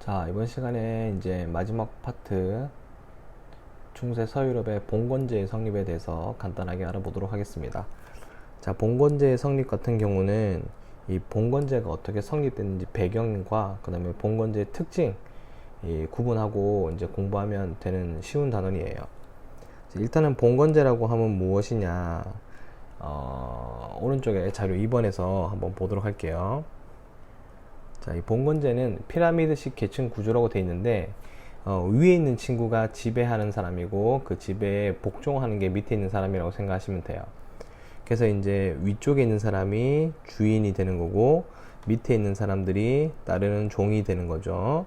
자, 이번 시간에 이제 마지막 파트 중세 서유럽의 봉건제의 성립에 대해서 간단하게 알아보도록 하겠습니다. 자, 봉건제의 성립 같은 경우는 이 봉건제가 어떻게 성립됐는지 배경과 그다음에 봉건제의 특징 이 구분하고 이제 공부하면 되는 쉬운 단원이에요. 일단은 봉건제라고 하면 무엇이냐? 어, 오른쪽에 자료 2번에서 한번 보도록 할게요. 자, 이 봉건제는 피라미드식 계층 구조라고 되어 있는데 어, 위에 있는 친구가 지배하는 사람이고 그 지배에 복종하는 게 밑에 있는 사람이라고 생각하시면 돼요. 그래서 이제 위쪽에 있는 사람이 주인이 되는 거고 밑에 있는 사람들이 따르는 종이 되는 거죠.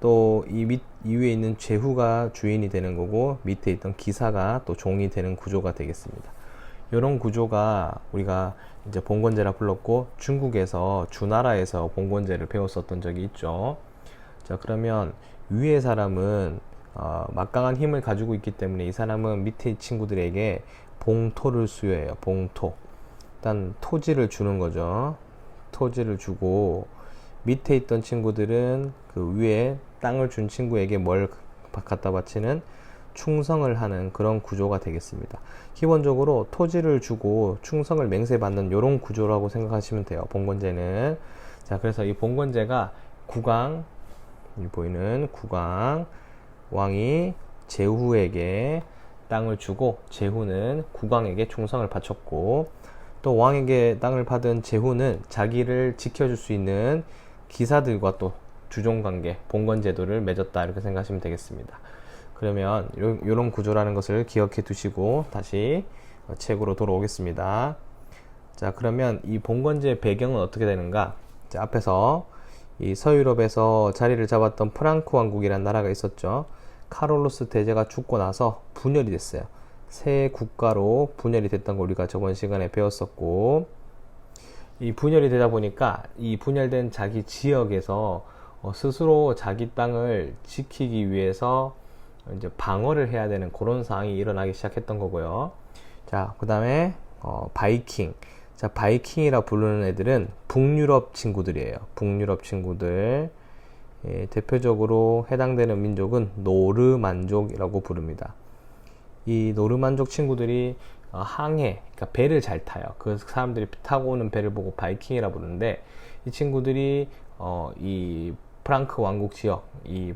또 이 밑, 이 위에 있는 제후가 주인이 되는 거고 밑에 있던 기사가 또 종이 되는 구조가 되겠습니다. 이런 구조가 우리가 이제 봉건제라 불렀고 중국에서 주나라에서 봉건제를 배웠었던 적이 있죠. 자 그러면 위의 사람은 어, 막강한 힘을 가지고 있기 때문에 이 사람은 밑에 친구들에게 봉토를 수여해요. 봉토. 일단 토지를 주는 거죠. 토지를 주고 밑에 있던 친구들은 그 위에 땅을 준 친구에게 뭘 갖다 바치는 충성을 하는 그런 구조가 되겠습니다. 기본적으로 토지를 주고 충성을 맹세받는 이런 구조라고 생각하시면 돼요. 봉건제는. 자, 그래서 이 봉건제가 국왕, 이 보이는 국왕, 왕이 제후에게 땅을 주고 제후는 국왕에게 충성을 바쳤고 또 왕에게 땅을 받은 제후는 자기를 지켜줄 수 있는 기사들과 또 주종 관계, 봉건 제도를 맺었다 이렇게 생각하시면 되겠습니다. 그러면 이런 구조라는 것을 기억해 두시고 다시 책으로 돌아오겠습니다. 자, 그러면 이 봉건제 배경은 어떻게 되는가? 자, 앞에서 이 서유럽에서 자리를 잡았던 프랑크 왕국이라는 나라가 있었죠. 카롤로스 대제가 죽고 나서 분열이 됐어요. 새 국가로 분열이 됐던 거 우리가 저번 시간에 배웠었고, 이 분열이 되다 보니까 이 분열된 자기 지역에서 어, 스스로 자기 땅을 지키기 위해서 이제 방어를 해야 되는 그런 상황이 일어나기 시작했던 거고요. 자, 그 다음에 어, 바이킹. 자, 바이킹이라 부르는 애들은 북유럽 친구들이에요. 북유럽 친구들. 예, 대표적으로 해당되는 민족은 노르만족이라고 부릅니다. 이 노르만족 친구들이 어, 항해, 그러니까 배를 잘 타요. 그 사람들이 타고 오는 배를 보고 바이킹이라 부르는데 이 친구들이 어, 이 프랑크 왕국 지역, 이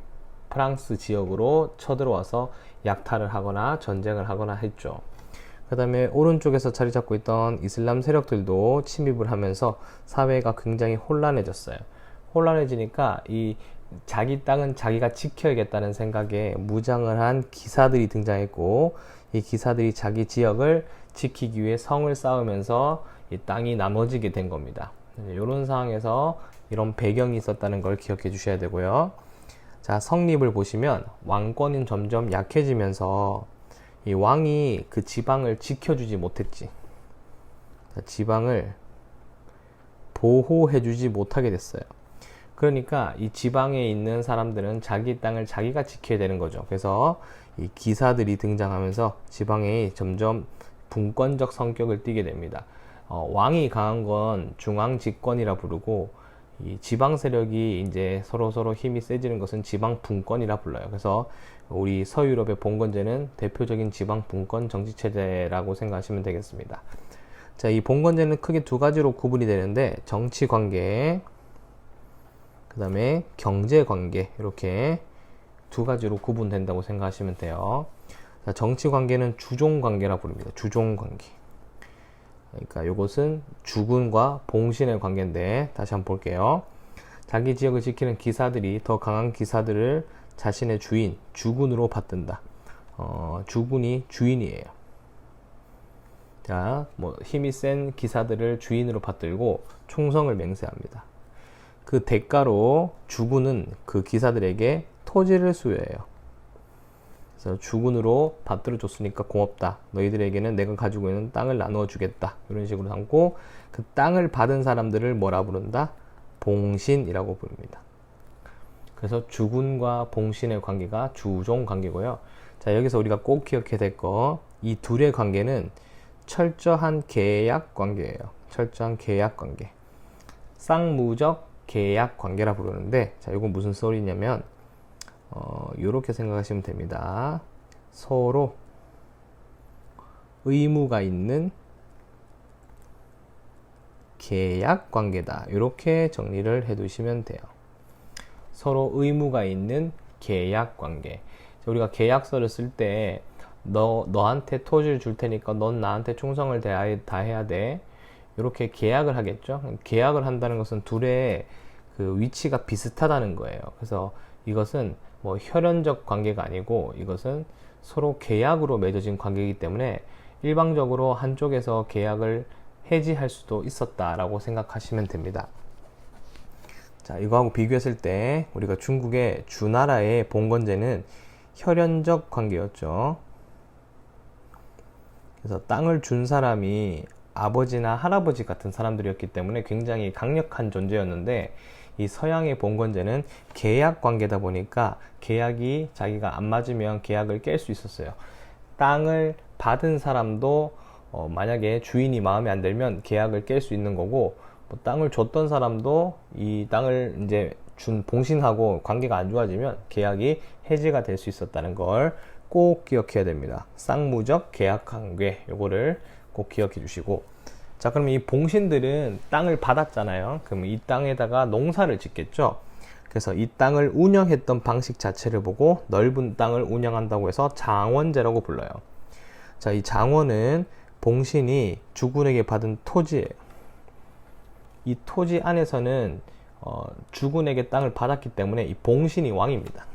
프랑스 지역으로 쳐들어와서 약탈을 하거나 전쟁을 하거나 했죠. 그 다음에 오른쪽에서 자리 잡고 있던 이슬람 세력들도 침입을 하면서 사회가 굉장히 혼란해졌어요. 혼란해지니까 이 자기 땅은 자기가 지켜야겠다는 생각에 무장을 한 기사들이 등장했고 이 기사들이 자기 지역을 지키기 위해 성을 쌓으면서 이 땅이 나눠지게 된 겁니다. 이런 상황에서 이런 배경이 있었다는 걸 기억해 주셔야 되고요. 자, 성립을 보시면 왕권은 점점 약해지면서 이 왕이 그 지방을 지켜주지 못했지. 자, 지방을 보호해주지 못하게 됐어요. 그러니까 이 지방에 있는 사람들은 자기 땅을 자기가 지켜야 되는 거죠. 그래서 이 기사들이 등장하면서 지방에 점점 분권적 성격을 띠게 됩니다. 어, 왕이 강한 건 중앙 집권이라 부르고 이 지방 세력이 이제 서로 서로 힘이 세지는 것은 지방 분권이라 불러요. 그래서 우리 서유럽의 봉건제는 대표적인 지방 분권 정치 체제라고 생각하시면 되겠습니다. 자, 이 봉건제는 크게 두 가지로 구분이 되는데 정치 관계, 그다음에 경제 관계 이렇게 두 가지로 구분된다고 생각하시면 돼요. 자, 정치 관계는 주종 관계라 부릅니다. 주종 관계. 그러니까 이것은 주군과 봉신의 관계인데 다시 한번 볼게요. 자기 지역을 지키는 기사들이 더 강한 기사들을 자신의 주인, 주군으로 받든다. 어, 주군이 주인이에요. 자, 뭐 힘이 센 기사들을 주인으로 받들고 충성을 맹세합니다. 그 대가로 주군은 그 기사들에게 토지를 수여해요. 그래서 주군으로 받들어 줬으니까 고맙다. 너희들에게는 내가 가지고 있는 땅을 나누어 주겠다. 이런 식으로 담고 그 땅을 받은 사람들을 뭐라 부른다? 봉신이라고 부릅니다. 그래서 주군과 봉신의 관계가 주종 관계고요. 자, 여기서 우리가 꼭 기억해야 될 거, 이 둘의 관계는 철저한 계약 관계예요. 철저한 계약 관계. 쌍무적 계약 관계라 부르는데 자 이건 무슨 소리냐면 어 요렇게 생각하시면 됩니다. 서로 의무가 있는 계약 관계다. 이렇게 정리를 해 두시면 돼요. 서로 의무가 있는 계약 관계. 자, 우리가 계약서를 쓸 때 너, 너한테 토지를 줄 테니까 넌 나한테 충성을 다해, 다해야 돼. 이렇게 계약을 하겠죠. 계약을 한다는 것은 둘의 그 위치가 비슷하다는 거예요. 그래서 이것은 뭐 혈연적 관계가 아니고 이것은 서로 계약으로 맺어진 관계이기 때문에 일방적으로 한쪽에서 계약을 해지할 수도 있었다라고 생각하시면 됩니다. 자, 이거하고 비교했을 때 우리가 중국의 주나라의 봉건제는 혈연적 관계였죠. 그래서 땅을 준 사람이 아버지나 할아버지 같은 사람들이었기 때문에 굉장히 강력한 존재였는데 이 서양의 봉건제는 계약 관계다 보니까 계약이 자기가 안 맞으면 계약을 깰 수 있었어요. 땅을 받은 사람도 어, 만약에 주인이 마음에 안 들면 계약을 깰 수 있는 거고 뭐 땅을 줬던 사람도 이 땅을 이제 준 봉신하고 관계가 안 좋아지면 계약이 해지가 될 수 있었다는 걸 꼭 기억해야 됩니다. 쌍무적 계약 관계 요거를 꼭 기억해 주시고 자 그럼 이 봉신들은 땅을 받았잖아요. 그럼 이 땅에다가 농사를 짓겠죠. 그래서 이 땅을 운영했던 방식 자체를 보고 넓은 땅을 운영한다고 해서 장원제라고 불러요. 자, 이 장원은 봉신이 주군에게 받은 토지예요. 이 토지 안에서는 어, 주군에게 땅을 받았기 때문에 이 봉신이 왕입니다.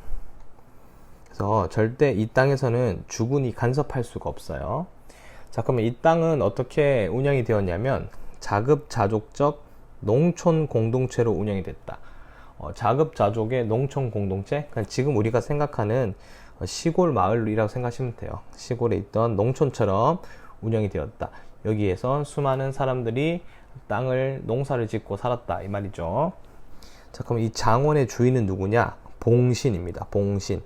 그래서 절대 이 땅에서는 주군이 간섭할 수가 없어요. 자, 그러면 이 땅은 어떻게 운영이 되었냐면 자급자족적 농촌 공동체로 운영이 됐다. 어, 자급자족의 농촌 공동체, 그러니까 지금 우리가 생각하는 시골 마을이라고 생각하시면 돼요. 시골에 있던 농촌처럼 운영이 되었다. 여기에선 수많은 사람들이 땅을 농사를 짓고 살았다 이 말이죠. 자, 그럼 이 장원의 주인은 누구냐? 봉신입니다. 봉신.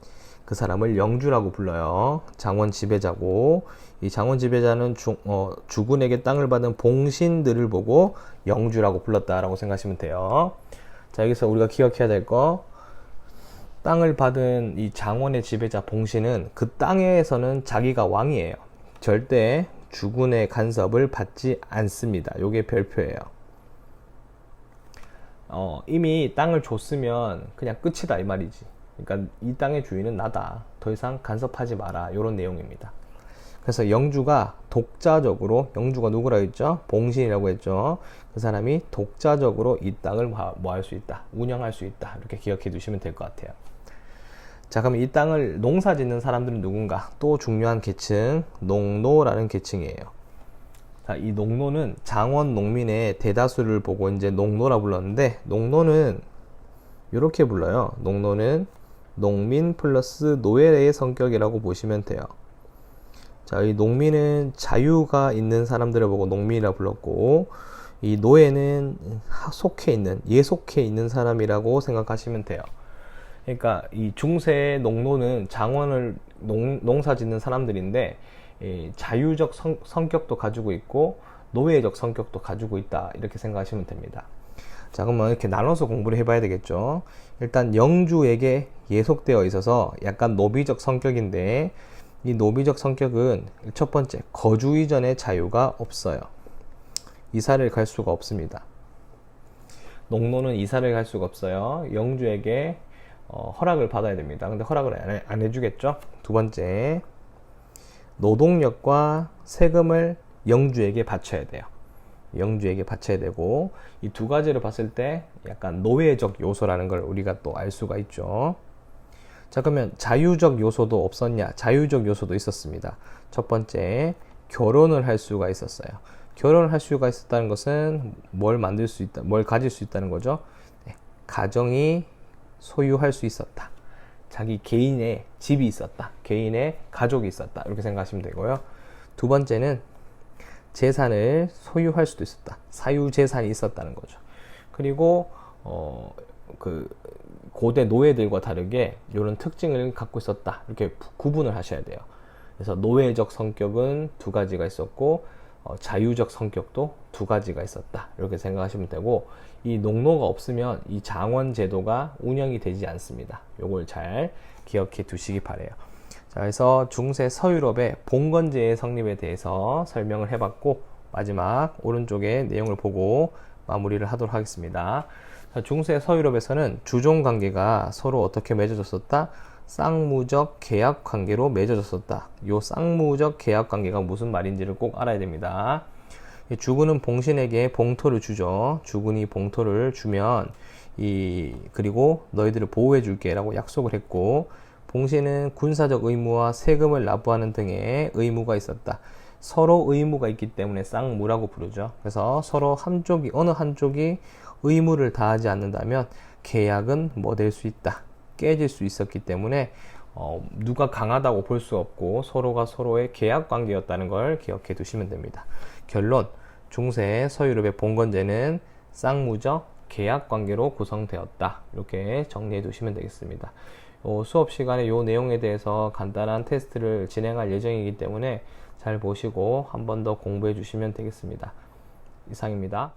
그 사람을 영주라고 불러요. 장원 지배자고 이 장원 지배자는 주, 어, 주군에게 땅을 받은 봉신들을 보고 영주라고 불렀다라고 생각하시면 돼요. 자, 여기서 우리가 기억해야 될 거. 땅을 받은 이 장원의 지배자 봉신은 그 땅에서는 자기가 왕이에요. 절대 주군의 간섭을 받지 않습니다. 요게 별표예요. 어, 이미 땅을 줬으면 그냥 끝이다 이 말이지. 그러니까 이 땅의 주인은 나다. 더 이상 간섭하지 마라. 요런 내용입니다. 그래서 영주가 독자적으로 영주가 누구라고 했죠? 봉신이라고 했죠. 그 사람이 독자적으로 이 땅을 뭐 할 수 있다. 운영할 수 있다. 이렇게 기억해 두시면 될 것 같아요. 자, 그럼 이 땅을 농사 짓는 사람들은 누군가? 또 중요한 계층, 농노라는 계층이에요. 자, 이 농노는 장원 농민의 대다수를 보고 이제 농노라 불렀는데, 농노는 이렇게 불러요. 농노는 농민 플러스 노예의 성격이라고 보시면 돼요. 자, 이 농민은 자유가 있는 사람들을 보고 농민이라 불렀고, 이 노예는 속해 있는, 예속해 있는 사람이라고 생각하시면 돼요. 그러니까 이 중세 농노는 장원을 농, 농사 짓는 사람들인데 이 자유적 성, 성격도 가지고 있고 노예적 성격도 가지고 있다 이렇게 생각하시면 됩니다. 자 그러면 이렇게 나눠서 공부를 해봐야 되겠죠. 일단 영주에게 예속되어 있어서 약간 노비적 성격인데 이 노비적 성격은 첫 번째 거주 이전의 자유가 없어요. 이사를 갈 수가 없습니다. 농노는 이사를 갈 수가 없어요. 영주에게 어, 허락을 받아야 됩니다. 근데 허락을 안, 해, 안 해주겠죠? 두 번째, 노동력과 세금을 영주에게 바쳐야 돼요. 영주에게 바쳐야 되고, 이 두 가지를 봤을 때 약간 노예적 요소라는 걸 우리가 또 알 수가 있죠. 자, 그러면 자유적 요소도 없었냐? 자유적 요소도 있었습니다. 첫 번째, 결혼을 할 수가 있었어요. 결혼을 할 수가 있었다는 것은 뭘 만들 수 있다, 뭘 가질 수 있다는 거죠. 네, 가정이 소유할 수 있었다. 자기 개인의 집이 있었다. 개인의 가족이 있었다. 이렇게 생각하시면 되고요. 두 번째는 재산을 소유할 수도 있었다. 사유 재산이 있었다는 거죠. 그리고 어, 그 고대 노예들과 다르게 이런 특징을 갖고 있었다. 이렇게 구분을 하셔야 돼요. 그래서 노예적 성격은 두 가지가 있었고 어, 자유적 성격도 두 가지가 있었다. 이렇게 생각하시면 되고 이 농로가 없으면 이 장원 제도가 운영이 되지 않습니다. 요걸 잘 기억해 두시기 바래요. 자, 그래서 중세 서유럽의 봉건제의 성립에 대해서 설명을 해봤고 마지막 오른쪽에 내용을 보고 마무리를 하도록 하겠습니다. 자, 중세 서유럽에서는 주종 관계가 서로 어떻게 맺어졌었다? 쌍무적 계약 관계로 맺어졌었다. 요 쌍무적 계약 관계가 무슨 말인지를 꼭 알아야 됩니다. 이 주군은 봉신에게 봉토를 주죠. 주군이 봉토를 주면 이 그리고 너희들을 보호해 줄게라고 약속을 했고 봉신은 군사적 의무와 세금을 납부하는 등의 의무가 있었다. 서로 의무가 있기 때문에 쌍무라고 부르죠. 그래서 서로 한쪽이 어느 한쪽이 의무를 다하지 않는다면 계약은 뭐 될 수 있다. 깨질 수 있었기 때문에 어, 누가 강하다고 볼 수 없고 서로가 서로의 계약 관계였다는 걸 기억해 두시면 됩니다. 결론 중세 서유럽의 봉건제는 쌍무적 계약 관계로 구성되었다. 이렇게 정리해 두시면 되겠습니다. 어, 수업 시간에 이 내용에 대해서 간단한 테스트를 진행할 예정이기 때문에 잘 보시고 한 번 더 공부해 주시면 되겠습니다. 이상입니다.